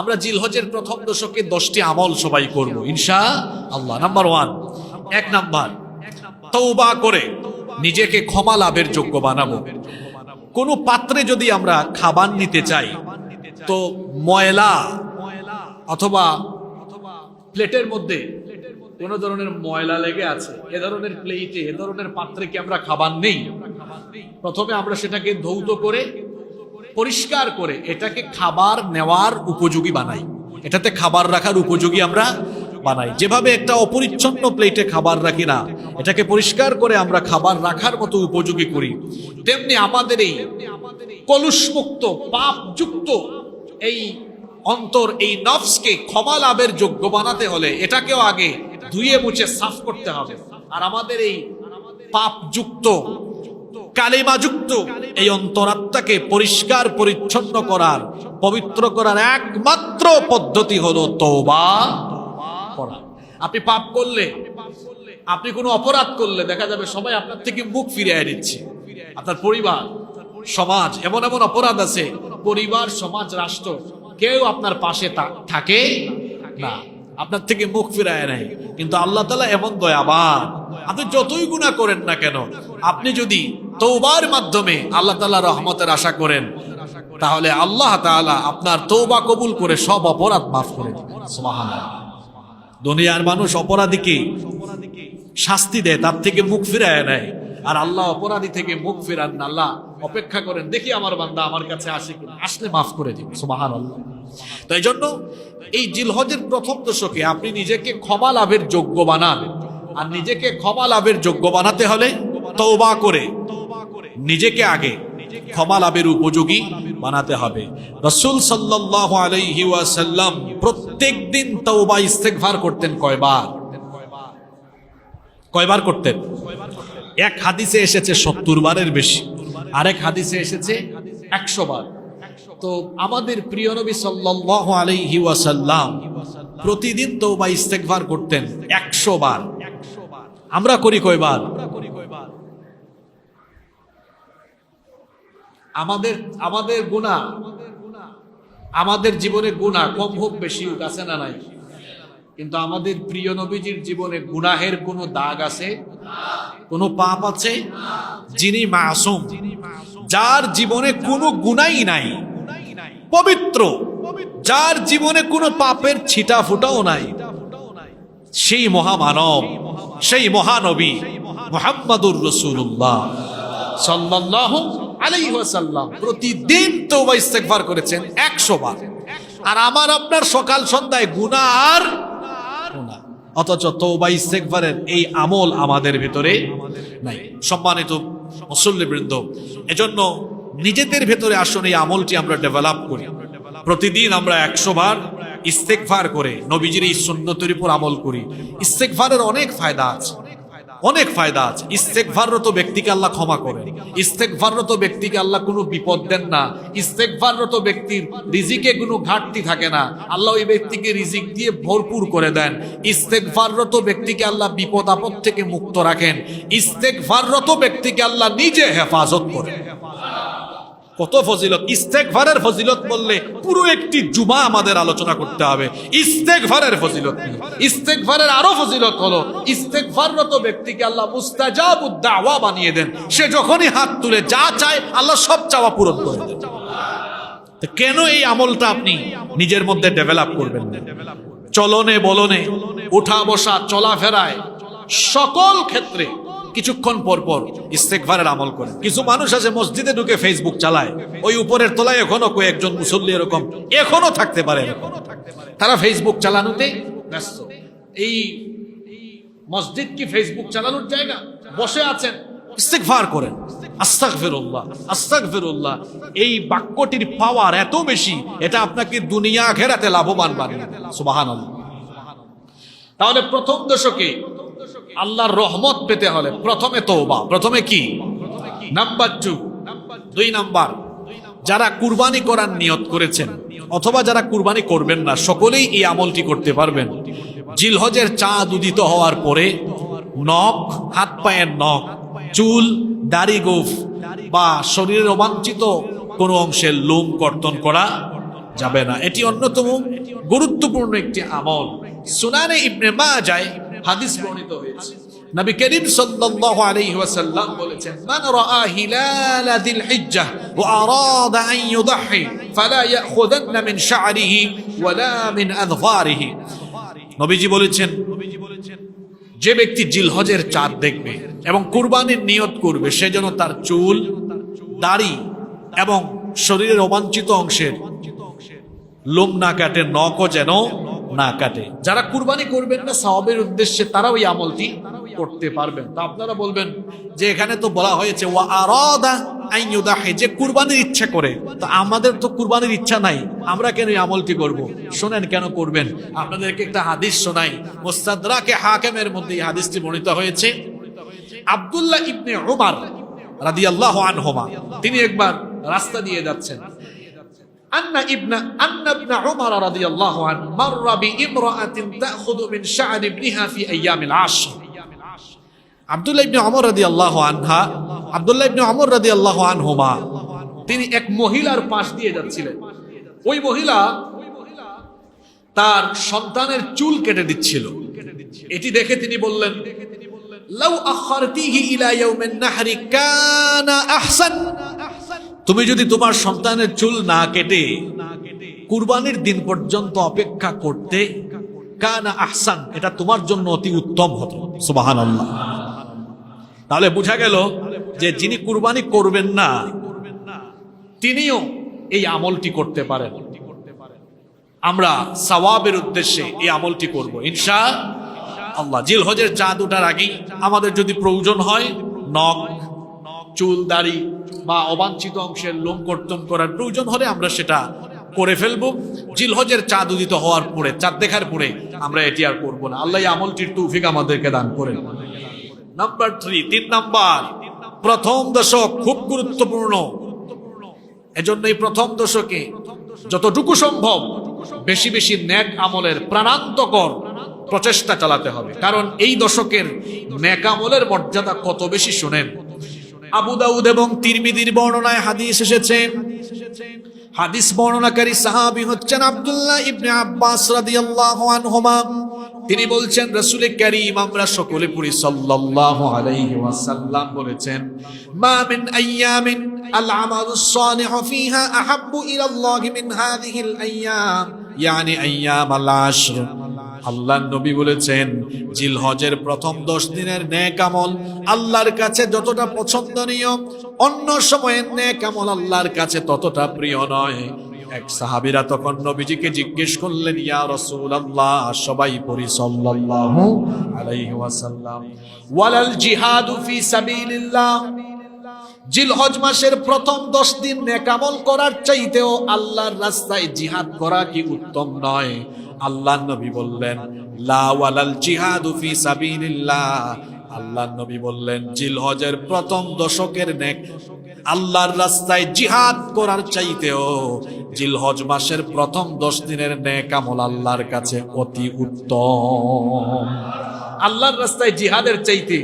আমরা জিলহজের প্রথম দশকে দশটি আমল সবাই করব ইনশা আল্লাহ নাম্বার ওয়ান এক নাম্বার তৌবা করে নিজেকে ক্ষমা লাভের যোগ্য বানাবো। কোনো পাত্রে যদি আমরা খাবার নিতে চাই, তো ময়লা অথবা প্লেটের মধ্যে কোন ধরনের ময়লা লেগে আছে, এ ধরনের প্লেটে, এ ধরনের পাত্রে কি আমরা খাবার নেই? প্রথমে আমরা সেটাকে ধৌত করে পরিষ্কার করে এটাকে খাবার নেওয়ার উপযোগী বানাই। এটাতে খাবার রাখার উপযোগী আমরা বানাই। যেভাবে একটা অপরিচ্ছন্ন প্লেটে খাবার রাখি না, এটাকে পরিষ্কার করে আমরা খাবার রাখার মতো উপযোগী করি। তেমনি আমাদের এই কলুষমুক্ত, পাপযুক্ত এই অন্তর, এই নফসকে ক্ষমা লাভের যোগ্য বানাতে হলে এটাকেও আগে ধুয়ে মুছে সাফ করতে হবে। আর আমাদের এই পাপযুক্ত কালিমাযুক্ত এই অন্তরাত্মাকে পরিষ্কার, পরিচ্ছন্ন করার, পবিত্র করার একমাত্র পদ্ধতি হলো তওবা। করা আপনি পাপ করলে, আপনি কোনো অপরাধ করলে দেখা যাবে সবাই আপনার থেকে মুখ ফিরিয়ে দিচ্ছে আপনার পরিবার, সমাজ, এমন এমন অপরাধ আছে, পরিবার, সমাজ, রাষ্ট্র, কেউ আপনার পাশে থাকে না। আপনার থেকে মুখ ফিরায় নাই। কিন্তু আল্লাহ তালা এমন দয়াবান। আপনি যতই গুণা করেন না কেন, আপনি যদি তৌবার মাধ্যমে আল্লাহ তালা রহমতের আশা করেন, তাহলে আল্লাহ তাআলা আপনার তৌবা কবুল করে সব অপরাধ মাফ করে দিবেন। দুনিয়ার মানুষ অপরাধীকে শাস্তি দেয়, তার থেকে মুখ ফিরায় নেয়। আর আল্লাহ অপরাধী থেকে মুখ ফিরান আল্লাহ অপেক্ষা করেন, দেখি আমার বান্দা আমার কাছে আসে আসলে মাফ করে দিন সুবাহান আল্লাহ তো এই জন্য এই জিলহজের প্রথম দশকে আপনি নিজেকে ক্ষমা লাভের যোগ্য বানান। আর নিজেকে ক্ষমা লাভের যোগ্য বানাতে হলে তওবা করে, নিজেকে আগে ক্ষমা লাভের উপযোগী বানাতে হবে। রসুল সাল্লাহ আলাইহি ওয়াসাল্লাম প্রত্যেক দিন তওবা ইস্তেগফার করতেন কয়বার? কয়বার করতেন? এক হাদিসে এসেছে সত্তর বারের বেশি, আরেক হাদিসে এসেছে একশো বার। তো আমাদের প্রিয় নবী সাল্লাহ আলাইহি ওয়াসাল্লাম প্রতিদিন তওবা ইস্তেগফার করতেন একশো বার। আমরা করি কয়বার? আমাদের আমাদের গুণা, আমাদের জীবনে গুণা কম হোক বেশি হোক, আছে না নাই? কিন্তু আমাদের প্রিয় নবীজির জীবনে গুনাহের কোনো দাগ আছে? কোনো পাপ আছে? যিনি মাসুম, যার জীবনে কোনো গুনাই নাই। পবিত্র, যার জীবনে কোনো পাপের ছিটা ফুটাও নাই সেই মহামানব, সেই মহানবী মোহাম্মদুর রসুল্লাহ সাল্লাল্লাহু আলাইহি ওয়াসাল্লাম প্রতিদিন তওবা ইস্তেগফার করেছেন 100 বার আর আমার আপনার সকাল সন্ধ্যায় গুনাহ আর। অথচ তওবা ইস্তেগফারের এই আমল আমাদের ভিতরে নাই সম্মানিত মুসল্লিবৃন্দ, এজন্য নিজেদের ভেতরে আসুন, এই আমলটি আমরা ডেভেলপ করি। প্রতিদিন আমরা একশো বার ইস্তেকভার করে নবীজির এই সুন্নতের উপর আমল করি। ইস্তেকভারের অনেক ফায়দা আছে। অনেক ফায়দা আছে। ইস্তেকভাররত ব্যক্তিকে আল্লাহ ক্ষমা করেন। ইস্তেকভাররত ব্যক্তিকে আল্লাহ কোনো বিপদ দেন না। ইস্তেকভাররত ব্যক্তির রিজিকে কোনো ঘাটতি থাকে না। আল্লাহ ওই ব্যক্তিকে রিজিক দিয়ে ভরপুর করে দেন। ইস্তেকভাররত ব্যক্তিকে আল্লাহ বিপদ আপদ থেকে মুক্ত রাখেন। ইস্তেকভাররত ব্যক্তিকে আল্লাহ নিজে হেফাজত করেন। কত ফজিলত? ইস্তেকভারের ফজিলত বললে পুরো একটি জুমা আমাদের আলোচনা করতে হবে। ইস্তেকভারের ফজিলত? ইস্তেকভারের আরও ফজিলত হলো ইস্তেকভাররত ব্যক্তিকে আল্লাহ মুস্তাজাবুদ দাওয়া বানিয়ে দেন। সে যখনই হাত তুলে যা চায়, আল্লাহ সব চাওয়া পূরণ করে দেন। কেন এই আমলটা আপনি নিজের মধ্যে ডেভেলপ করবেন চলনে বলনে, উঠা বসা, চলাফেরায় সকল ক্ষেত্রে কিছুক্ষণ পর পর ইস্তেকভারের আমল করে। কিছু মানুষ আছে, মসজিদে ঢুকে ফেসবুক চালায়। ওই উপরের তলায় এখনও কয়েকজন মুসল্লি এরকম। এখনও থাকতে পারে তারা ফেসবুক চালানোতে ব্যস্ত। এই মসজিদ কি ফেসবুক চালানোর জায়গা? বসে আছেন। ইস্তেকভার করেন। এই বাক্যটির পাওয়ার এত বেশি, এটা আপনাকে দুনিয়া ঘেরাতে লাভবান তাহলে প্রথম দশকে আল্লাহর রহমত পেতে হলে প্রথমে তওবা, প্রথমে কি? নাম্বার টু দুই নাম্বার, যারা কুরবানি করার নিয়ত করেছেন অথবা যারা কুরবানি করবেন না, সকলেই এই আমলটি করতে পারবেন। জিলহজের চাঁদ উদিত হওয়ার পরে নখ, হাত পায়ের নখ, চুল, দাড়ি গোফ বা শরীরের অবাঞ্ছিত কোনো অংশের লোম কর্তন করা যাবে না। এটি অন্যতম গুরুত্বপূর্ণ একটি আমল। সুনানে ইবনে মাজায় হাদিস বর্ণিত হয়েছে। নবী করিম সাল্লাল্লাহু আলাইহি ওয়াসাল্লাম বলেছেন, মান রাআ হিলাল দিল হিজ্জাহ ওয়া আরাদা আন ইউদহি ফালা ইয়াখুদান্না মিন শা'রিহি ওয়ালা মিন আযফারিহি নবীজি বলেছেন, যে ব্যক্তি জিলহজের চাঁদ দেখবে এবং কুরবানির নিয়ত করবে, সে যেন তার চুল, দাড়ি এবং শরীরের অবাঞ্ছিত অংশের লোম না কাটে, নখও যেন না কাটে। যারা কুরবানি করবেন না সাহাবের উদ্দেশ্যে তারা ওই আমলটি করতে পারবেন। তা আপনারা বলবেন যে এখানে তো বলা হয়েছে, ওয়া আরাদা আন যে কুরবানির ইচ্ছা করে। তো আমাদের তো কুরবানির ইচ্ছা নাই, আমরা কেন আমলটি করব? শোনেন কেন করবেন। আপনাদেরকে একটা হাদিস শোনাই। মুস্তাদরাকে হাকিমের মধ্যে এই হাদিসটি বর্ণিত হয়েছে। আব্দুল্লাহ ইবনে উমার রাদিয়াল্লাহু আনহুমা, তিনি একবার রাস্তা দিয়ে যাচ্ছেন। আন্না ইবনা আন্না ইবনা উমর রাদিয়াল্লাহু আন, মাররা বিইমরাআতিন তাখুযু মিন শা'র ইবনিহা ফি আইয়ামিল আশর। আব্দুল্লাহ ইবনে ওমর রাদিয়াল্লাহু আনহা, আব্দুল্লাহ ইবনে তিনি এক মহিলার পাশ দিয়ে যাচ্ছিলেন। ওই মহিলা তার সন্তানের চুল কেটে দিচ্ছিল। এটি দেখে তিনি বললেন, লাউ আখারতিহি ইলা ইয়াউমিন নাহরি কানা আহসান। তুমি যদি তোমার সন্তানের চুল না কেটে কুরবানির দিন পর্যন্ত অপেক্ষা করতে, কানা আহসান, এটা তোমার জন্য অতি উত্তম হতো সুবাহান আল্লাহ তাহলে বোঝা গেল যে যিনি কুরবানি করবেন না, তিনিও এই আমলটি করতে পারেন। আমরা সওয়াবের উদ্দেশ্যে এই আমলটি করব, ইনশা আল্লাহ। জিল হজের চাঁদ ওঠার আগেই আমাদের যদি প্রয়োজন হয়, নখ চুল, দাড়ি বা অবাঞ্ছিত অংশের লোম কর্তন করার প্রয়োজন হলে আমরা সেটা করে ফেলব। জিলহজের চাঁদ উদিত হওয়ার পরে, চাঁদ দেখার পরে আমরা এটি আর করব না। আল্লাহ আমলটির তৌফিক আমাদেরকে দান করেন। নাম্বার থ্রি তিন নাম্বার, প্রথম দশক খুব গুরুত্বপূর্ণ। এজন্য এই প্রথম দশকে যতটুকু সম্ভব বেশি বেশি ন্যাক আমলের প্রাণান্তকর প্রচেষ্টা চালাতে হবে। কারণ এই দশকের ন্যাক আমলের মর্যাদা কত বেশি শুনেন? আবু দাউদ এবং তিরমিদির বর্ণনায় হাদিস এসেছে। হাদিস বর্ণনাকারী সাহাবি হচ্ছেন আব্দুল্লাহ ইবনে আব্বাস রাদিয়াল্লাহু আনহুমা। তিনি বলছেন, রাসূল কারীম আমরা সকলে পড়ি সাল্লাল্লাহু আলাইহি ওয়াসাল্লাম বলেছেন, মা মিন আইয়ামিন আল আমালুস সালিহু ফিহা আহাব্বু ইলা আল্লাহ মিন হাযিহিল আইয়াম। ইয়ানি আইয়াম আল আশর। আল্লাহ নবী বলেছেন, জিলহজের প্রথম দশ দিনের নেক আমল আল্লাহর কাছে যতটা পছন্দনীয়, অন্য সময়ের নেক আমল আল্লাহর কাছে ততটা প্রিয় নয়। এক সাহাবিরা তখন নবীজিকে জিজ্ঞেস করলেন, ইয়া রাসূলুল্লাহ, সবাই পড়ি সাল্লাল্লাহু আলাইহি ওয়াসাল্লাম। ওয়ালাল জিহাদু ফি সাবিলিল্লাহ। জিলহজ মাসের প্রথম দশ দিন নেকামল করার চাইতেও আল্লাহর রাস্তায় জিহাদ করা কি উত্তম নয়। আল্লাহ নবী বললেন, লা ওয়ালাল জিহাদু ফি সাবিলিল্লাহ। আল্লাহ নবী বললেন, জিলহজের প্রথম দশকের নেক আল্লাহর রাস্তায় জিহাদ করার চাইতেও জিলহজ মাসের প্রথম দশ দিনের নেকামল আল্লাহর কাছে অতি উত্তম। আল্লাহর রাস্তায় জিহাদের চাইতে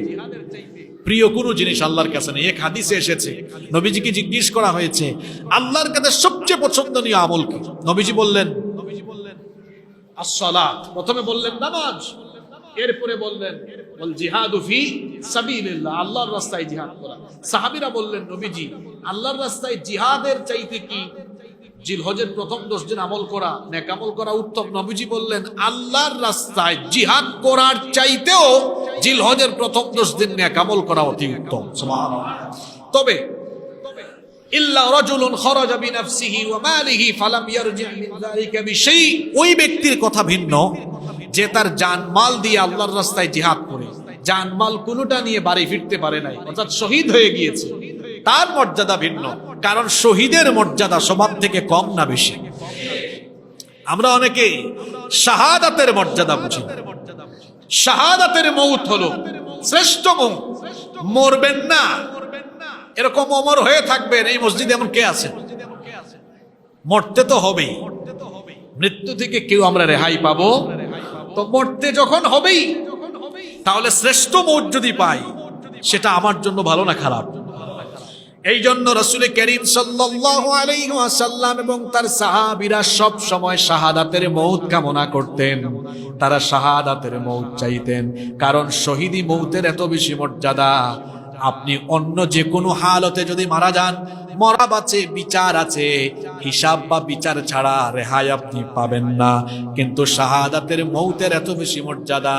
প্রিয় কোনো জিনিস আল্লাহর কাছে নেই। এক হাদিসে এসেছে, নবীজিকে জিজ্ঞেস করা হয়েছে, আল্লাহর কাছে সবচেয়ে পছন্দনীয় আমল কি? নবীজি বললেন, আসসালাত। প্রথমে বললেন, নামাজ। এরপরে বললেন বল জিহাদু ফি সাবিলিল্লাহ। আল্লাহর রাস্তায় জিহাদ করা। সাহাবীরা বললেন, নবীজি, আল্লাহর রাস্তায় জিহাদের চাইতে কি? জিলহজের প্রথম দশ দিন আমল করা, নেক আমল করা উত্তম। নবীজি বললেন, আল্লাহর রাস্তায় জিহাদ করার চাইতেও জিলহজের প্রথম দশ দিন নেক আমল করা অতি উত্তম তবে জিহাদ করে। জান মাল কোনোটা নিয়ে বাড়ি ফিরতে পারে নাই, অর্থাৎ শহীদ হয়ে গিয়েছে। তার মর্যাদা ভিন্ন, কারণ শহীদের মর্যাদা সবার থেকে কম না বেশি। আমরা অনেকে শাহাদাতের মর্যাদা বুঝি শাহাদাতের মৌত হলো। শ্রেষ্ঠ মৌত। মরবেন না। এরকম অমর হয়ে থাকবেন এই মসজিদে এমন কে আছে? মরতে তো হবেই। মৃত্যু থেকে কেউ আমরা রেহাই পাবো? তো মরতে যখন হবেই, তাহলে শ্রেষ্ঠ মৌত যদি পাই, সেটা আমার জন্য ভালো না খারাপ? এই জন্য রসুল করিম সাল্লাম এবং তার সাহাবিরা সব সময় শাহাদাতের মৌত কামনা করতেন। তারা শাহাদাতের মৌত চাইতেন। কারণ শহীদি মৌতের এত বেশি মর্যাদা। আপনি অন্য যে কোনো হালতে যদি মারা যান মরা আছে বিচার আছে। হিসাব বা বিচার ছাড়া রেহাই আপনি পাবেন না। কিন্তু শাহাদাতের মৌতের এত বেশি মর্যাদা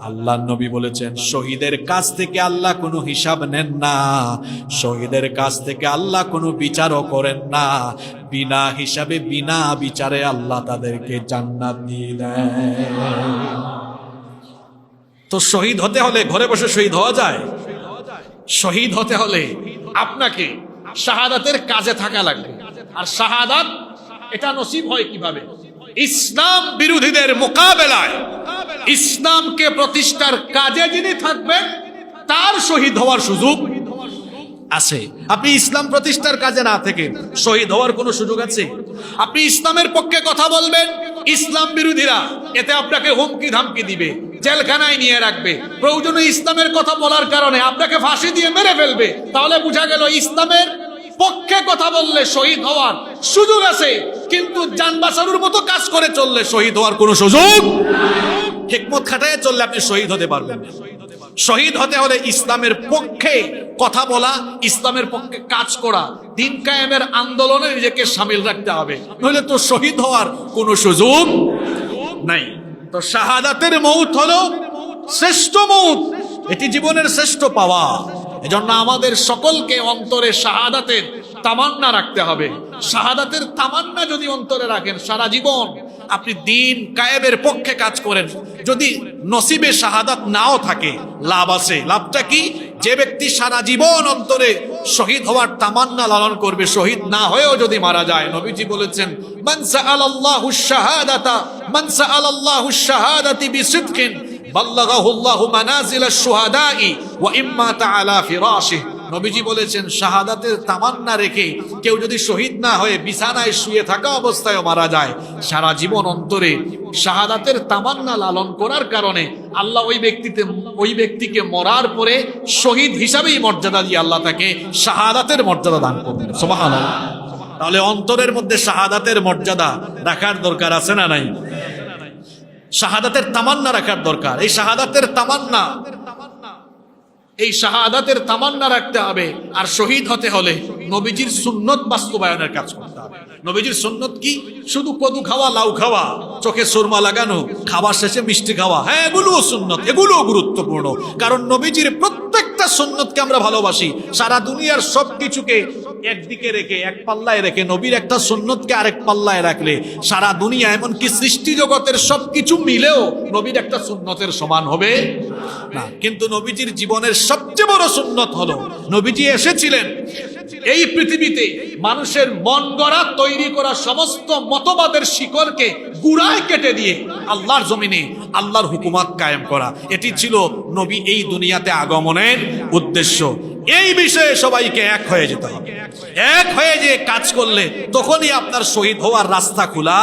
আল্লাহ নবী বলেছেন, শহীদের কাছ থেকে আল্লাহ কোনো হিসাব নেন না। শহীদের কাছ থেকে আল্লাহ কোনো বিচারও করেন না। বিনা হিসাবে, বিনা বিচারে আল্লাহ তাদেরকে জান্নাত দিয়ে দেয়। তো শহীদ হতে হলে ঘরে বসে শহীদ হওয়া যায়? শহীদ হতে হলে আপনাকে শাহাদাতের কাজে থাকা লাগবে। আর শাহাদাত, এটা নসিব হয় কীভাবে? ইসলাম বিরোধীদের মোকাবেলায়। ইসলামকে প্রতিষ্ঠার কাজে যিনি থাকবেন, তার শহীদ হওয়ার সুযোগ আছে। আপনি ইসলাম প্রতিষ্ঠার কাজে না থেকে শহীদ হওয়ার কোনো সুযোগ আছে? আপনি ইসলামের পক্ষে কথা বলবেন, ইসলাম বিরোধীরা এতে আপনাকে হুমকি ধামকি দিবে, জেলখানায় নিয়ে রাখবে। প্রয়োজনে ইসলামের কথা বলার কারণে আপনাকে ফাঁসি দিয়ে মেরে ফেলবে। তাহলে বোঝা গেল ইসলামের পক্ষে কথা বললে শহীদ হওয়ার সুযোগ আছে, কিন্তু যান বাঁচানোর মতো কাজ করে চললে শহীদ হওয়ার কোনো সুযোগ হেকমত খাটায় চললে আপনি শহীদ হতে পারবেন। শহীদ হতে হলে ইসলামের পক্ষে কথা বলা, ইসলামের পক্ষে কাজ করা, দিন কায়েমের আন্দোলনে নিজেকে সামিল রাখতে হবে। নইলে তো শহীদ হওয়ার কোনো সুযোগ নাই। তো শাহাদাতের মৌত হলো শ্রেষ্ঠ মৌত। এটি জীবনের শ্রেষ্ঠ পাওয়া। এজন্য আমাদের সকলকে অন্তরে শাহাদাতের তামান্না রাখতে হবে। শাহাদাতের তামান্না যদি অন্তরে রাখেন, সারা জীবন আপনি দিন কায়েবের পক্ষে কাজ করেন। যদি নসিবে শাহাদাত নাও থাকে, লাভ আছে। লাভটা কি? যে ব্যক্তি সারা জীবন অন্তরে শহীদ হওয়ার তামান্না লালন করবে, শহীদ না হয়েও যদি মারা যায়, নবীজি বলেছেন, মান সাআলাল্লাহু শাহাদাতা, মান সাআলাল্লাহু শাহাদাতি বিসিদকিন বাল্লাগাহু আল্লাহু মানাজিলাশ শুহাদাই ওয়া ইম্মা তাআলা ফিরাশিহি। নবীজি বলেছেন, শাহাদাতের তামান্না রেখে কেউ যদি শহীদ না হয়ে বিছানায় শুয়ে থাকা অবস্থায় মারা যায়, সারা জীবন অন্তরে শাহাদাতের তামান্না লালন করার কারণে আল্লাহ ওই ব্যক্তিতে, ওই ব্যক্তিকে মরার পরে শহীদ হিসাবেই মর্যাদা দিয়ে আল্লাহ তাকে শাহাদাতের মর্যাদা দান করবেন। সুবহানাল্লাহ। তাহলে অন্তরের মধ্যে শাহাদাতের মর্যাদা রাখার দরকার আছে না নাই? শাহাদাতের তামান্না রাখার দরকার। এই শাহাদাতের তামান্না, এই শাহাদাতের তামান্না রাখতে হবে। আর শহীদ হতে হলে নবীজির সুন্নত বাস্তবায়নের কাজ হবে। নবীজির সুন্নত কি? শুধু কদু খাওয়া, লাউ খাওয়া, চোখে সুরমা লাগানো, খাবার শেষে মিষ্টি খাওয়া। হ্যাঁ এগুলোও সুন্নত, এগুলোও গুরুত্বপূর্ণ। কারণ নবীজির প্রত্যেকটা সুন্নতকে আমরা ভালোবাসি। সারা দুনিয়ার সব কিছুকে একদিকে রেখে, এক পাল্লায় রেখে নবীর একটা সুন্নতকে আরেক পাল্লায় রাখলে সারা দুনিয়া এমনকি সৃষ্টি জগতের সবকিছু মিলেও নবীর একটা সুন্নতের সমান হবে না। কিন্তু নবীজির জীবনের সবচেয়ে বড় সুন্নত হলো, নবীজি এসেছিলেন এই পৃথিবীতে মানুষের মন গড়া, তৈরি করা সমস্ত মতবাদের শিকড়কে গুড়ায় কেটে দিয়ে আল্লাহর জমিনে আল্লাহর হুকুমাত কায়েম করা। এটি ছিল নবী এই দুনিয়াতে আগমনের উদ্দেশ্য। এই বিষয়ে সবাইকে এক হয়ে যেতে হবে। এক হয়ে যে কাজ করলে তখনই আপনার শহীদ হওয়ার রাস্তা খোলা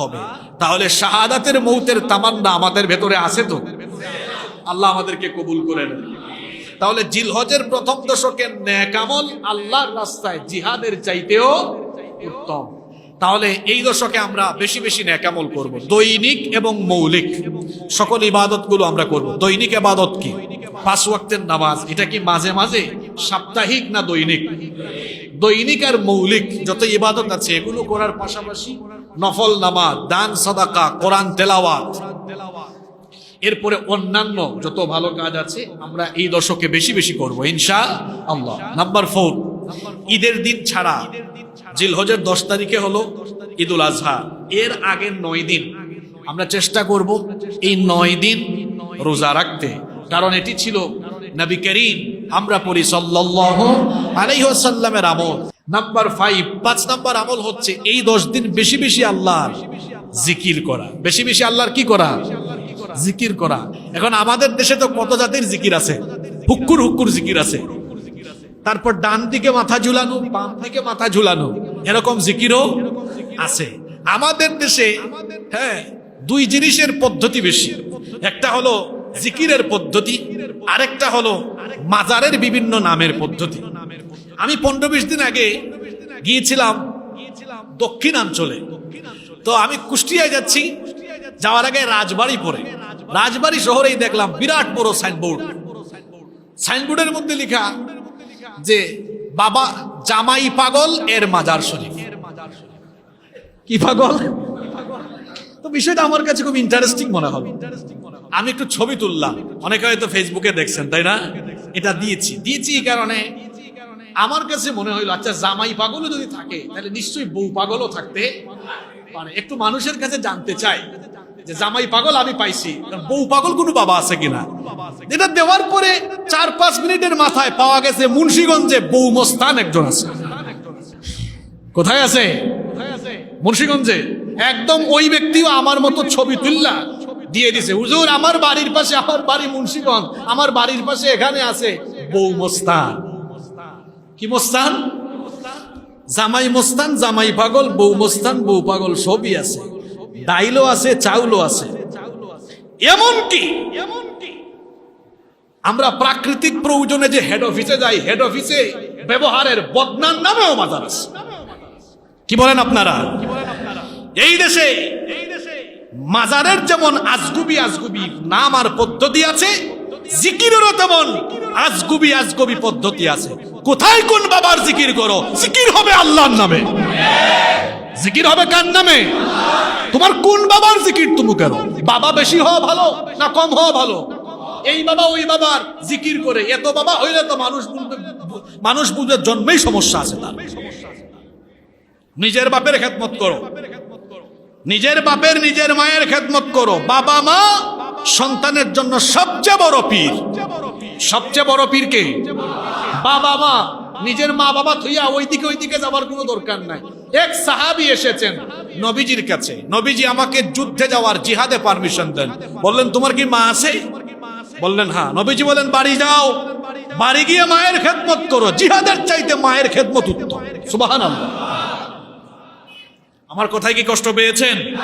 হবে। তাহলে শাহাদাতের মৌতের তামান্না আমাদের ভেতরে আছে তো? আল্লাহ আমাদেরকে কবুল করে করেন তাহলে জিলহজের প্রথম দশকের ন্যাকামল আল্লাহর রাস্তায় জিহাদের চাইতেও উত্তম। তাহলে এই দশকে আমরা বেশি বেশি ন্যাকামল করব। দৈনিক এবং মৌলিক। সকল ইবাদতগুলো আমরা করব। দৈনিক ইবাদত কি? পাঁচ ওয়াক্তের নামাজ। এটা কি মাঝে মাঝে? সাপ্তাহিক না দৈনিক? দৈনিক আর মৌলিক যত ইবাদত আছে, এগুলো করার পাশাপাশি নফল নামাজ, দান, সাদাকা, কোরআন, তেলাওয়াত। এরপরে অন্যান্য যত ভালো কাজ আছে, আমরা এই দশকে বেশি বেশি করব ইনশা আল্লাহ নাম্বার ফোর, ঈদের দিন ছাড়া জিলহজের দশ তারিখে হলো ঈদুল আজহা। এর আগের নয় দিন আমরা চেষ্টা করব এই নয় দিন রোজা রাখতে। কারণ এটি ছিল নবী করিম, আমরা পড়ি সাল্লাল্লাহু আলাইহি ওয়াসাল্লামের আমল। নাম্বার ফাইভ, পাঁচ নাম্বার আমল হচ্ছে এই দশ দিন বেশি বেশি আল্লাহর জিকির করা। বেশি বেশি আল্লাহর কি করা? জিকির করা। এখন আমাদের দেশে তো কত জাতির জিকির আছে? হুক্কুর হুক্কুর জিকির আছে। তারপর ডান দিকে মাথা ঝুলানো, বাম থেকে মাথা ঝুলানো, এরকম জিকিরও আছে। আমাদের দেশে হ্যাঁ দুই জিনিসের পদ্ধতি বেশি। একটা হলো জিকিরের পদ্ধতি, আরেকটা হলো মাজারের বিভিন্ন নামের পদ্ধতি। আমি পনেরো বিশ দিন আগে গিয়েছিলাম দক্ষিণাঞ্চলে। তো আমি কুষ্টিয়ায় যাচ্ছি, যাওয়ার আগে রাজবাড়ি পরে রাজবাড়ি শহরেই দেখলাম বিরাট বড় সাইনবোর্ড। সাইনবোর্ডের মধ্যে লেখা যে, বাবা জামাই পাগল, এর মাজার শরীফ। কি পাগল? তো বিষয়টা আমার কাছে খুব ইন্টারেস্টিং মনে হলো আমি একটু ছবি তুললাম। অনেকে হয়তো ফেসবুকে দেখছেন, তাই না? এটা দিয়েছি। দিয়েছি এই কারণে আমার কাছে মনে হইল আচ্ছা জামাই পাগলও যদি থাকে, তাহলে নিশ্চয়ই বউ পাগলও থাকতে পারে। একটু মানুষের কাছে জানতে চাই। যে জামাই পাগল, আমি পাইছি। বউ পাগল কোনো বাবা আছে কিনা? এটা দেওয়ার পরে চার পাঁচ মিনিটের মাথায় পাওয়া গেছে মুন্সিগঞ্জে বউ মস্তান একজন আছে। কোথায় আছে? মুন্সিগঞ্জে। একদম ওই ব্যক্তিও আমার মতো ছবি তুললা দিয়ে দিছে। হুজুর, আমার বাড়ির পাশে, আমার বাড়ি মুন্সীগঞ্জ, আমার বাড়ির পাশে এখানে আছে বউ মোস্তান। কি মোস্তান? জামাই মোস্তান, জামাই পাগল, বউ মোস্তান, বউ পাগল সবই আছে। ডাইলও আছে, চাউলও আছে। এমনকি এমনকি আমরা প্রাকৃতিক প্রয়োজনে যে হেড অফিসে যাই হেড অফিসে ব্যবহারের বদনাম নামেও মাজার আছে। কি বলেন আপনারা? এই দেশে মাজারের যেমন আজগুবি আজগুবি নাম আর পদ্ধতি আছে, জিকিরেরও তেমন আজগুবি আজগুবি পদ্ধতি আছে। কোথায় কোন বাবার জিকির করো? জিকির হবে আল্লাহর নামে। জিকির হবে কার নামে? তোমার কোন বাবার জিকির তুমি কেন বাবা বেশি হওয়া ভালো না কম হওয়া ভালো? এই বাবা ওই বাবার জিকির করে। এত বাবা হইলে তো মানুষ মানুষ বুঝবে জন্মেই সমস্যা আছে তার। নিজের বাপের খেদমত করো। নিজের বাপের নিজের মায়ের খেদমত করো। বাবা মা সন্তানের জন্য সবচেয়ে বড় পীর। সবচেয়ে বড় পীরকে? বাবা মা, নিজের মা বাবা থইয়া ওইদিকে ওইদিকে যাবার কোনো দরকার নাই। এক সাহাবি এসেছেন নবীজির কাছে। নবীজি আমাকে যুদ্ধে যাওয়ার জিহাদে পারমিশন দেন। বললেন, তোমার কি মা আছে? বললেন হ্যাঁ। নবীজি বলেন, বাড়ি যাও। বাড়ি গিয়ে মায়ের খেদমত করো। জিহাদের চাইতে মায়ের খেদমত উত্তম। সুবাহান আমার কথায় কি কষ্ট পেয়েছেন?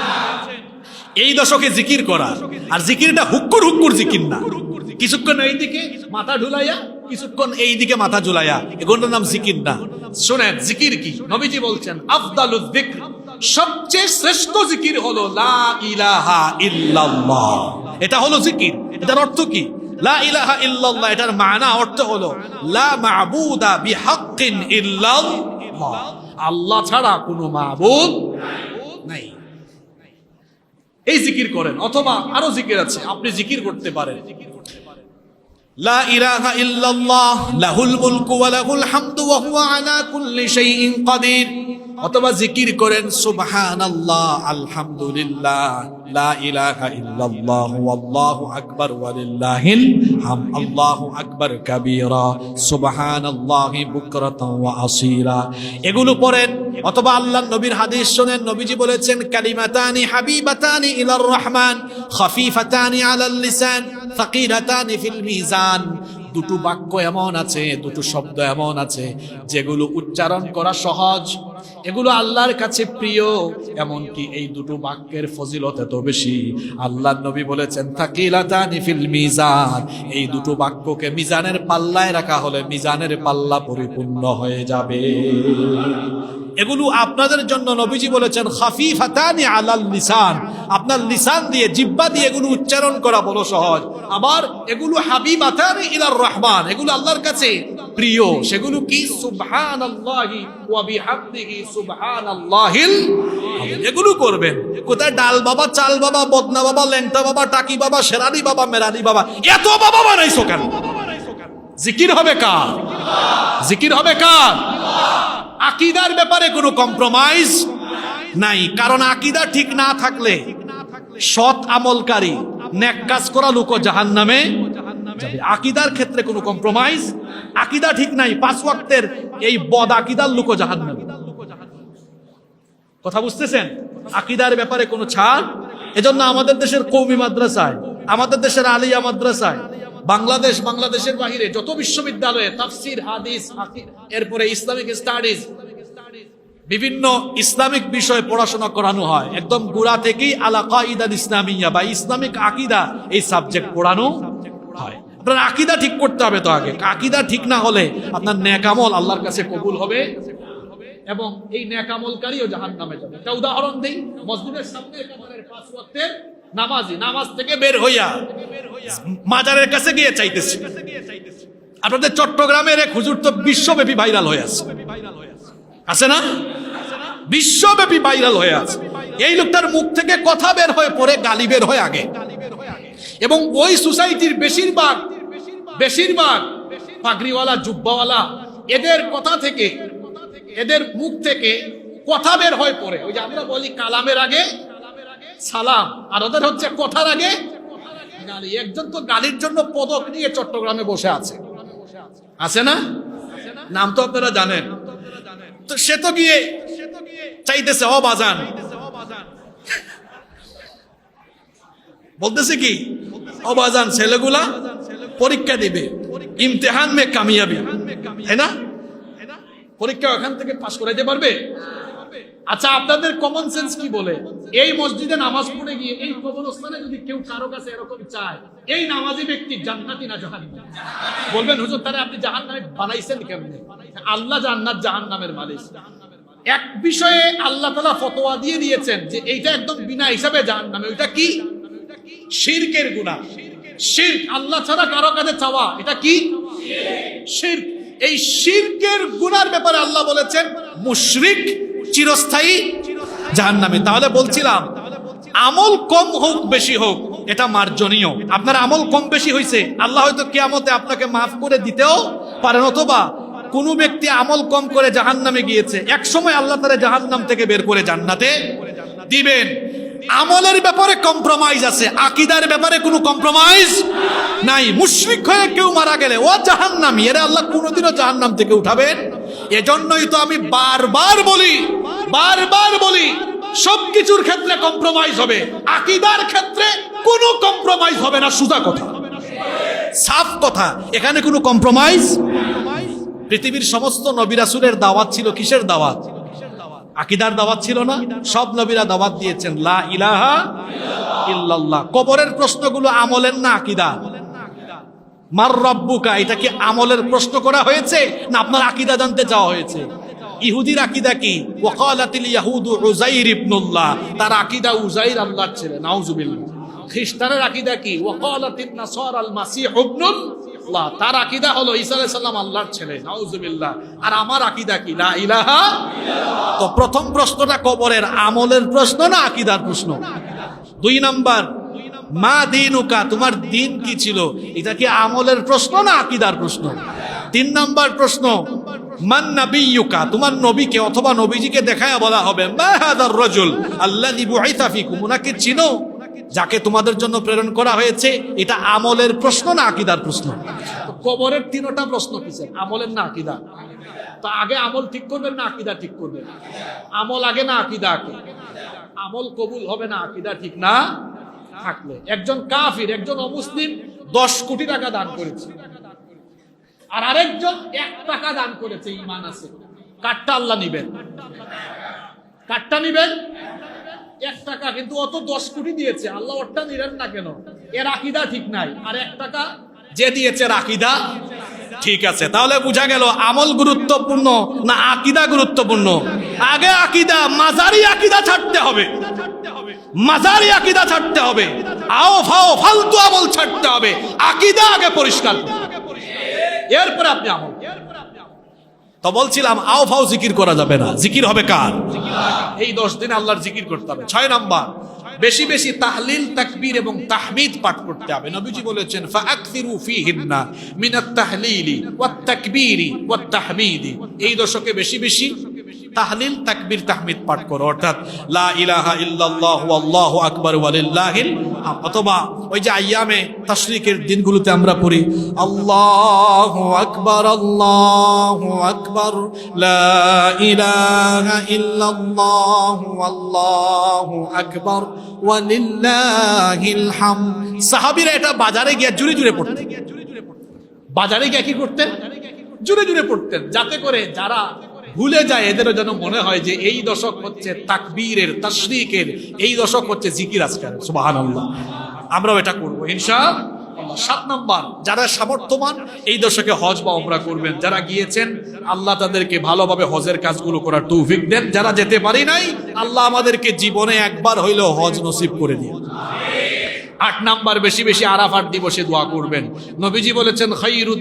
এই দশকে জিকির করা। আর জিকিরটা হুক্কুর হুক্কুর জিকির না। কিছুক্ষণ এই দিকে মাথা ঢুলাইয়া? কিছুক্ষণ এই দিকে মাথা ঝুলাইয়া। এগুলোর নাম জিকির না। শোনেন, জিকির কি? নবীজি বলছেন আফদালুল যিকর। সবচেয়ে শ্রেষ্ঠ জিকির হলো, লা ইলাহা ইল্লাল্লাহ। এটা হলো জিকির। এটার অর্থ কি? লা ইলাহা ইল্লাল্লাহ। এটার মানা অর্থ হলো, লা মাবুদা বিহাক্কিন ইল্লাল্লাহ। আল্লাহ ছাড়া কোনো মাবুদ নাই। এই জিকির করেন, অথবা আরও জিকির আছে, আপনি জিকির করতে পারেন। লা ইলাহা ইল্লাল্লাহ, লাহুল মুলকু ওয়া লাহুল হামদু ওয়া হুয়া আলা কুল্লি শাইইন অথবা জিকির করেন, সুবহানাল্লাহ, আলহামদুলিল্লাহ, লা ইলাহা ইল্লাল্লাহ, ওয়াল্লাহু আকবার ওয়া লিল্লাহিল হাম, আল্লাহু আকবার কাবীরা, সুবহানাল্লাহি বুকরাতান ওয়া আসীলা এগুলো পড়েন, অথবা আল্লাহর নবীর হাদিস শুনেন, নবীজি বলেছেন, কালিমাতানি হাবিবাতানি ইলার রহমান, খাফিফাতানি আলাল লিসান। ফাকিরাতানি ফিল মিজান। দুটো বাক্য এমন আছে, দুটো শব্দ এমন আছে, যেগুলো উচ্চারণ করা সহজ। এগুলো আল্লাহর কাছে প্রিয়, এমনকি এই দুটো বাক্যের ফজিলত এত বেশি। আল্লাহর নবী বলেছেন তাকিলাতানি ফিল মিজান। এই দুটো বাক্যকে মিজানের পাল্লায় রাখা হলে মিজানের পাল্লা পরিপূর্ণ হয়ে যাবে। এগুলো আপনাদের জন্য নবীজি বলেছেন, খাফিফাতানি আলাল লিসান। আপনার লিসান দিয়ে জিব্বা দিয়ে এগুলো উচ্চারণ করা বড় সহজ। আবার এগুলো হাবিবাতানি ইলার রহমান, এগুলো আল্লাহর কাছে প্রিয়। সেগুলো কি? সুবহানাল্লাহি এগুলো করবেন। কোথায় ডাল বাবা, চাল বাবা, বদনা বাবা লেংটা বাবা, টাকি বাবা, শেরানি বাবা, মেরানি বাবা, এত বাবা বানাইছো কেন? জিকির হবে কার? জিকির হবে কার? আকিদার ব্যাপারে কোনো কম্প্রোমাইজ নাই। কারণ আকিদা ঠিক না থাকলে সৎ আমলকারী নেক কাজ করা লোক জাহান নামে যাবে। আকিদার ক্ষেত্রে কোনো কম্প্রোমাইজ আকিদা ঠিক নাই, পাঁচ ওয়াক্তের এই বদ আকিদার লোক জাহান কথা বুঝতেছেন? আকিদার ব্যাপারে কোনো ছাড়? এজন্য আমাদের দেশের কৌমি মাদ্রাসায়, আমাদের দেশের আলিয়া মাদ্রাসায়, বাংলাদেশ, বাংলাদেশের বাহিরে যত বিশ্ববিদ্যালয়ে তাফসির, হাদিস এরপরে ইসলামিক স্টাডিজ, বিভিন্ন ইসলামিক বিষয়ে পড়াশোনা করানো হয়। একদম গোড়া থেকেই আলা কাইদাল ইসলামিয়া বা ইসলামিক আকিদা এই সাবজেক্ট পড়ানো আপনার আকিদা ঠিক করতে হবে তো আগে। আকিদা ঠিক না হলে আপনার ন্যাকামল আল্লাহর কাছে কবুল হবে এবং এই ন্যাকামলকারীও জাহান নামে যাবে। একটা উদাহরণ দেই, মসজিদের সামনে পাঁচ ওয়াক্তের নামাজি, নামাজ থেকে বের হইয়া মাজারের কাছে গিয়ে চাইতেছে। আপনাদের চট্টগ্রামের এক হুজুর তো বিশ্বব্যাপী ভাইরাল হয়ে আছে। আছে না? বিশ্বব্যাপী ভাইরাল হয়ে আছে। এই লোকটার মুখ থেকে কথা বের হয়ে পড়ে গালি বের হয়ে আগে। এবং ওই সোসাইটির বেশিরভাগ বেশিরভাগ পাগড়িওয়ালা, জুব্বাওয়ালা, এদের কথা থেকে, এদের মুখ থেকে কথা বের হয়ে পড়ে। ওই যে আমরা বলি কালামের আগে সালাম, আর ওদের হচ্ছে কথার আগে গালি। একজন তো গালির জন্য পদক নিয়ে চট্টগ্রামে বসে আছে। আছে না? নাম তো আপনারা জানেন। তো সে তো গিয়ে চাইতেছে অবাজান বলতেছে কি? অবাজান ছেলেগুলা পরীক্ষা দিবে। ইমতেহান মে কামিয়াবি। তাই না? পরীক্ষা ওখান থেকে পাশ করাইতে পারবে? আচ্ছা আপনাদের কমন সেন্স কি বলে? এই মসজিদে নামাজ পড়ে গিয়ে এই কবরস্থানে যদি কেউ কারও কাছে এরকম চায়, এই নামাজি ব্যক্তি জান্নাতি না জাহান্নাম? বলবেন, হুজুর, তাহলে আপনি জাহান্নামে বানাইছেন কেমনে? আল্লাহ জান্নাত জাহান্নামের মালিক। এক বিষয়ে আল্লাহ তাআলা ফতোয়া দিয়ে দিয়েছেন যে এইটা একদম বিনা হিসাবে জাহান্নামে। ওইটা কি? শিরকের গুনাহ। শিরক, আল্লাহ ছাড়া কারও কাছে চাওয়া, এটা কি? শিরক। এই শিরকের গুনার ব্যাপারে আল্লাহ বলেছেন, মুশরিক চিরস্থায়ী জাহান্নামে। তাহলে বলছিলাম, আমল কম হোক, বেশি হোক, এটা মার্জনীয়। আপনার আমল কম বেশি হয়েছে আল্লাহ হয়তো কেয়ামতে আপনাকে মাফ করে দিতেও পারেন, অথবা কোন ব্যক্তি আমল কম করে জাহান্নামে গিয়েছে, এক সময় আল্লাহ তারা জাহান্নাম থেকে বের করে জান্নাতে দিবেন। আমলের ব্যাপারে কম্প্রোমাইজ আছে, আকিদার ব্যাপারে কোনো কম্প্রোমাইজ নাই। মুশরিক হয়ে কেউ মারা গেলে, ও জাহান্নামী, এরা আল্লাহ কোনোদিনও জাহান্নাম থেকে উঠাবেন? এজন্যই তো আমি বারবার বলি বারবার বলি, সবকিছুর ক্ষেত্রে কম্প্রোমাইজ হবে, আকিদার ক্ষেত্রে কোনো কম্প্রোমাইজ হবে না, সুজা কথা। সাফ কথা, এখানে কোনো কম্প্রোমাইজ পৃথিবীর সমস্ত নবিরাসুরের দাওয়াত ছিল কিসের দাওয়াত? আকিদার দাওয়াত ছিল না। সব নবীরা দাওয়াত দিয়েছেন, লা ইলাহা ইল্লাল্লাহ। কবরের প্রশ্নগুলো আমলের না আকিদা? মার রব্বুকা, এটা কি আমলের প্রশ্ন করা হয়েছে না আপনার আকিদা জানতে চাওয়া হয়েছে? ইহুদির আকিদা কি? ওয়াকালাতিল ইয়াহুদু উজাইর ইবনুল্লাহ। তার আকিদা উজাইর আল্লাহর ছেলে, নাউজুবিল্লাহ। খ্রিস্টানের আকিদা কি? ওয়াকালাতিন নাসারা আল মাসিহ ইবনুল্লাহ তার আকিদা হলো ঈসা আলাইহিস সালাম আল্লাহর ছেলে, নাউজুবিল্লাহ। আর আমার আকিদা কি? লা ইলাহা তো প্রথম প্রশ্নটা কবরের আমলের প্রশ্ন না আকিদার প্রশ্ন? দুই নাম্বার, মা দিনুকা, তোমার দিন কি ছিল? এটা কি আমলের প্রশ্ন না আকিদার প্রশ্ন? তিন নাম্বার প্রশ্ন, মান নাবিয়ুকা, তোমার নবীকে অথবা নবীজিকে দেখায় বলা হবে, মা হাদার রাজুল আল্লাযী বুইসা ফিকুম, উনাকে চিনো? যাকে তোমাদের জন্য প্রেরণ করা হয়েছে, এটা আমলের প্রশ্ন না আকিদার প্রশ্ন? কবরের তিনটা প্রশ্ন কিসের আমলের না আকিদা? তো আগে আমল ঠিক করবেন না আকিদা ঠিক করবেন? আমল আগে না আকিদা আগে? আমল কবুল হবে না আকিদা ঠিক না থাকলে। একজন কাফির, একজন অমুসলিম দশ কোটি টাকা দান করেছে। আর আরেকজন এক টাকা দান করেছে ইমান আছে। কাঠটা আল্লাহ নিবেন। কাঠটা নিবেন এক টাকা, কিন্তু অত দশ কোটি দিয়েছে। আল্লাহ ওরটা নিলেন না কেন? এর আকিদা ঠিক নাই। আর এক টাকা যে দিয়েছে আকিদা ঠিক আছে। তাহলে বোঝা গেল আমল গুরুত্বপূর্ণ না আকিদা গুরুত্বপূর্ণ? আগে আকিদা, মাজারি আকিদা ছাড়তে হবে। মাজারি আকিদা ছাড়তে হবে। আও ফাও, ফালতু আমল ছাড়তে হবে। আকিদা আগে পরিষ্কার করতে হবে। এরপরে আপনি আমল। তো বলছিলাম, আও ফাও জিকির করা যাবে না। জিকির হবে কার? এই দশ দিন আল্লাহর জিকির করতে হবে। ছয় নাম্বার, বেশি বেশি তাহলিল, তাকবীর এবং তাহমিদ পাঠ করতে হবে। নবীজি বলেছেন, ফাআকসিরু ফীহিন্না মিনাত তাহলিলি ওয়াত তাকবীরি ওয়াত তাহমিদি। এই দশকে বেশি বেশি তাহলিল তাকবির তাহমিদ পাঠ করো, অর্থাৎ লা ইলাহা ইল্লাল্লাহ আল্লাহু আকবার ওয়ালিল্লাহিল। অথবা ওই যে আইয়ামে তাশরিকের দিনগুলোতে আমরা পড়ি, আল্লাহু আকবার আল্লাহু আকবার, লা ইলাহা ইল্লাল্লাহু আল্লাহু আকবার ওয়ালিল্লাহিল হামদ সাহাবীরা এটা বাজারে গিয়ে জুড়ে জুড়ে পড়তেন বাজারে গিয়ে কি করতেন জুড়ে জুড়ে পড়তেন, যাতে করে যারা ভুলে যায়, এদেরও যেন মনে হয় যে এই দশক হচ্ছে তাকবীরের, তাশরিকের, এই দশক হচ্ছে জিকির আজকার। সুবহানাল্লাহ। আমরাও এটা করব ইনশা সাত নম্বর, যারা সামর্থ্যবান, এই দশকে হজ বা ওমরা করবেন। যারা গিয়েছেন, আল্লাহ তাদেরকে ভালোভাবে হজের কাজগুলো করার তৌফিক দেন। যারা যেতে পারি নাই, আল্লাহ আমাদেরকে জীবনে একবার হইলেও হজ নসিব করে দিন। আট নাম্বার, বেশি বেশি আরাফার দিবসে দোয়া করবেন। নবীজি বলেছেন খৈরুদ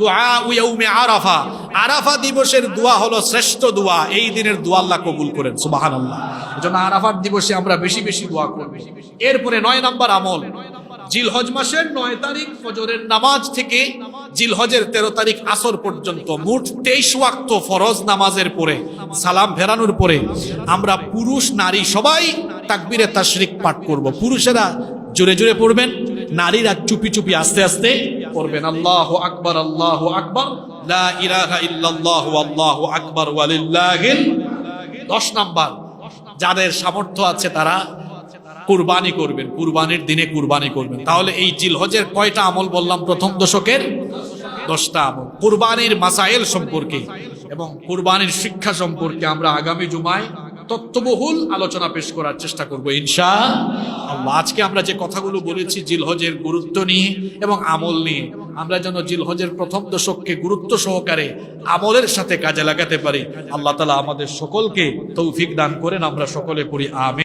দুআই দুআ আরাফা। আরাফা দিবসের দোয়া হলো শ্রেষ্ঠ দোয়া এই দিনের দোয়া আল্লাহ কবুল করেন, সুবহানাল্লাহ। এজন্য আরাফার দিবসে আমরা বেশি বেশি দোয়া করব এরপরে নয় নাম্বার আমল। জিলহজ মাসের নয় তারিখ ফজরের নামাজ থেকে জিলহজের তেরো তারিখ আসর পর্যন্ত, মোট তেইশ ওয়াক্ত ফরজ নামাজের পরে, সালাম ফেরানোর পরে, আমরা পুরুষ, নারী সবাই তাকবিরে তাশরিক পাঠ করব। পুরুষেরা জোরে জোরে পড়বেন, নারীরা চুপি চুপি আস্তে আস্তে পড়বেন, আল্লাহ আকবর আল্লাহ আকবর আল্লাহু আকবার দশ নাম্বার, যাদের সামর্থ্য আছে তারা কুরবানি করবেন, কুরবানির দিনে কুরবানি করবেন। তাহলে এই জিলহজের কয়টা আমল বললাম প্রথম দশকের? দশটা আমল। কুরবানির মাসাইল সম্পর্কে এবং কুরবানির শিক্ষা সম্পর্কে আমরা আগামী জুমায় তত্ত্ববহুল আলোচনা পেশ করার চেষ্টা করব, ইনশা আল্লাহ। আজকে আমরা যে কথাগুলো বলেছি জিলহজের গুরুত্ব নিয়ে এবং আমল নিয়ে, আমরা যেন জিলহজের প্রথম দশককে গুরুত্ব সহকারে আমলের সাথে কাজে লাগাতে পারি। আল্লাহ তালা আমাদের সকলকে তৌফিক দান করেন, আমরা সকলে করি আমি